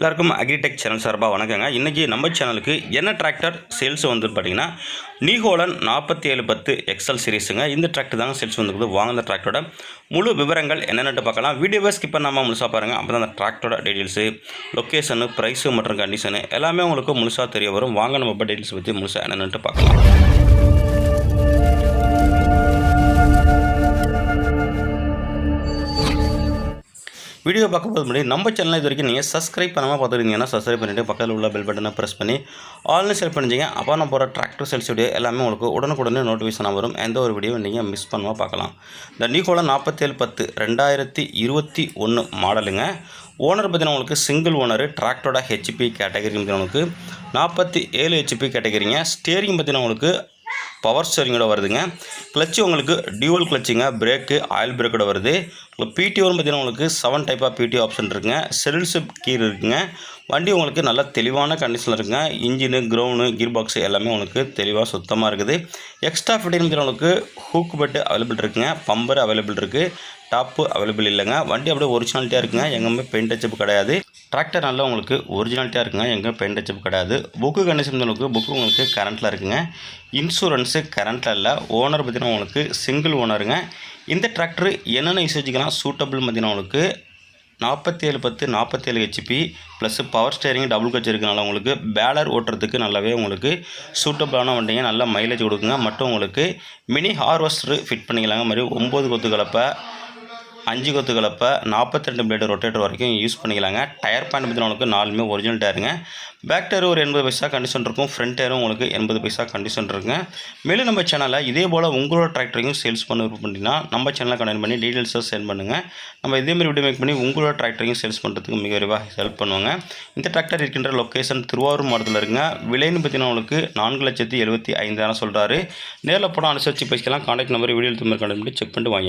எல்லாருக்கும் agritech channel சார்பாக வணக்கங்க. இன்றைக்கி நம்ம சேனலுக்கு என்ன டிராக்டர் சேல்ஸ் வந்து பார்த்தீங்கன்னா நீகோலன் நாற்பத்தி ஏழு பத்து எக்ஸல் சீரிஸுங்க இந்த டிராக்டர் தாங்க சேல்ஸ் வந்துருக்குது. வாங்கின டிராக்டரோட முழு விவரங்கள் என்னென்னு பார்க்கலாம். வீடியோவை ஸ்கிப் பண்ணாமல் முழுசாக பாருங்கள் அப்போ தான் அந்த டிராக்டரோட டீட்டெயில்ஸு லொக்கேஷனு ப்ரைஸு மற்றும் கண்டிஷனு எல்லாமே உங்களுக்கு முழுசாக தெரிய வரும். வாங்க நம்ம டீட்டெயில்ஸ் பற்றி முழுசாக என்னென்னு பார்க்கலாம். வீடியோ பார்க்கும்போது முன்னாடி நம்ம சேனலில் இது வரைக்கும் நீங்கள் சப்ஸ்கிரைப் பண்ணாமல் பார்த்துருந்தீங்கன்னா சப்ஸ்கிரைப் பண்ணிவிட்டு பக்கத்தில் உள்ள பெல் பட்டனை ப்ரெஸ் பண்ணி ஆல்னு செலக்ட் பண்ணிச்சிங்க அப்போ நான் போகிற டிராக்டர் செல்ஸ் வீடியோ எல்லாமே உங்களுக்கு உடனுக்குடனே நோட்டிஃபிகேஷனாக வரும். எந்த ஒரு வீடியோ நீங்கள் மிஸ் பண்ணாமல் பார்க்கலாம். இந்த நீகோல நாற்பத்தேழு பத்து ரெண்டாயிரத்தி இருபத்தி ஒன்று மாடலுங்க ஓனர் பார்த்தீங்கன்னா உங்களுக்கு சிங்கிள் ஓனர் டிராக்டரோட ஹெச்பி கேட்டகரி பார்த்தீங்கன்னா உங்களுக்கு நாற்பத்தி ஏழு ஹெச்பி கேட்டகரிங்க ஸ்டேரிங் பார்த்தீங்கன்னா உங்களுக்கு பவர் ஸ்டேரிங்கோட வருதுங்க. கிளச்சு உங்களுக்கு டியூவல் கிளச்சுங்க பிரேக்கு ஆயில் பிரேக்கோட வருது. உங்களுக்கு பிடிஓன்னு பார்த்தீங்கன்னா உங்களுக்கு seven type of PTO option இருக்குங்க. செல்ஸிப் கீர் இருக்குங்க. வண்டி உங்களுக்கு நல்ல தெளிவான கண்டிஷனில் இருக்குங்க. இன்ஜினு க்ரௌனு கீர் பாக்ஸ் எல்லாமே உங்களுக்கு தெளிவாக சுத்தமாக இருக்குது. எக்ஸ்ட்ரா ஃபிட்டிங் உங்களுக்கு ஹூக் பெட்டு அவைலபிள் இருக்குங்க. பம்பர் அவைலபிள் இருக்குது டாப்பு அவைலபிள் இல்லைங்க. வண்டி அப்படியே ஒரிஜினாலிட்டியாக இருக்குங்க. எங்கேயுமே பெயிண்ட் டச்சப் கிடையாது. டிராக்டர் நல்லா உங்களுக்கு ஒரிஜினாலிட்டியாக இருக்குங்க. எங்கே பெயிண்ட் டச்சப் கிடையாது. புக்கு கண்டிஷன் உங்களுக்கு புக்கு உங்களுக்கு கரண்ட்டில் இருக்குங்க. இன்சூரன்ஸு கரண்ட்டில் இல்லை. ஓனர் பார்த்தீங்கன்னா உங்களுக்கு சிங்கிள் ஓனருங்க இந்த டிராக்டர் என்னென்ன யூசேஜுக்கெல்லாம் சூட்டபிள் பார்த்தீங்கன்னா உங்களுக்கு நாற்பத்தேழு பத்து நாற்பத்தேழு HP plus power steering double clutch இருக்கனால உங்களுக்கு பேலர் ஓட்டுறதுக்கு நல்லாவே உங்களுக்கு சூட்டபிளான வண்டிங்க நல்லா மைலேஜ் கொடுக்குங்க. மற்றும் உங்களுக்கு மினி ஹார்வெஸ்டர் ஃபிட் பண்ணிக்கலாங்க. மாதிரி ஒம்பது கொத்து கலப்பை அஞ்சு கொத்து கலப்பை நாற்பத்தெண்டு பிளேடு ரொட்டேட்டர் வரைக்கும் யூஸ் பண்ணிக்கலாங்க. டயர் பாயிண்ட் பற்றி உங்களுக்கு நாலுமே ஒரிஜினல் டயருங்க பேக் டயர் ஒரு எண்பது பைசா கண்டிஷன் இருக்கும். ஃப்ரண்ட் டயரும் உங்களுக்கு எண்பது பைசா கண்டிஷன் இருக்குங்க. மேலும் நம்ம சேனலில் இதே போல் உங்களோட டிராக்டரையும் சேல்ஸ் பண்ண பண்ணிங்கன்னா நம்ம சேனலை கனெக்ட் பண்ணி டீட்டெயில்ஸாக சென்ட் பண்ணுங்கள் நம்ம இதேமாதிரி வீடியோ மேக் பண்ணி உங்களோட டிராக்டரையும் சேல்ஸ் பண்ணுறதுக்கு மிக விரைவாக ஹெல்ப் பண்ணுவாங்க. இந்த டிராக்டர் இருக்கின்ற லொக்கேஷன் திருவாரூர் மாவட்டத்தில் இருக்குங்க. விலைன்னு பார்த்தீங்கன்னா உங்களுக்கு நான்கு லட்சத்தி எழுபத்தி ஐந்தாயிரம் சொல்கிறாரு நேரில் போனால் அனுசரித்து பேசிக்கலாம். கான்டாக்ட் நம்பர் வீடியோ திரும்ப கனெக்ட் பண்ணி செக் பண்ணிட்டு வாங்க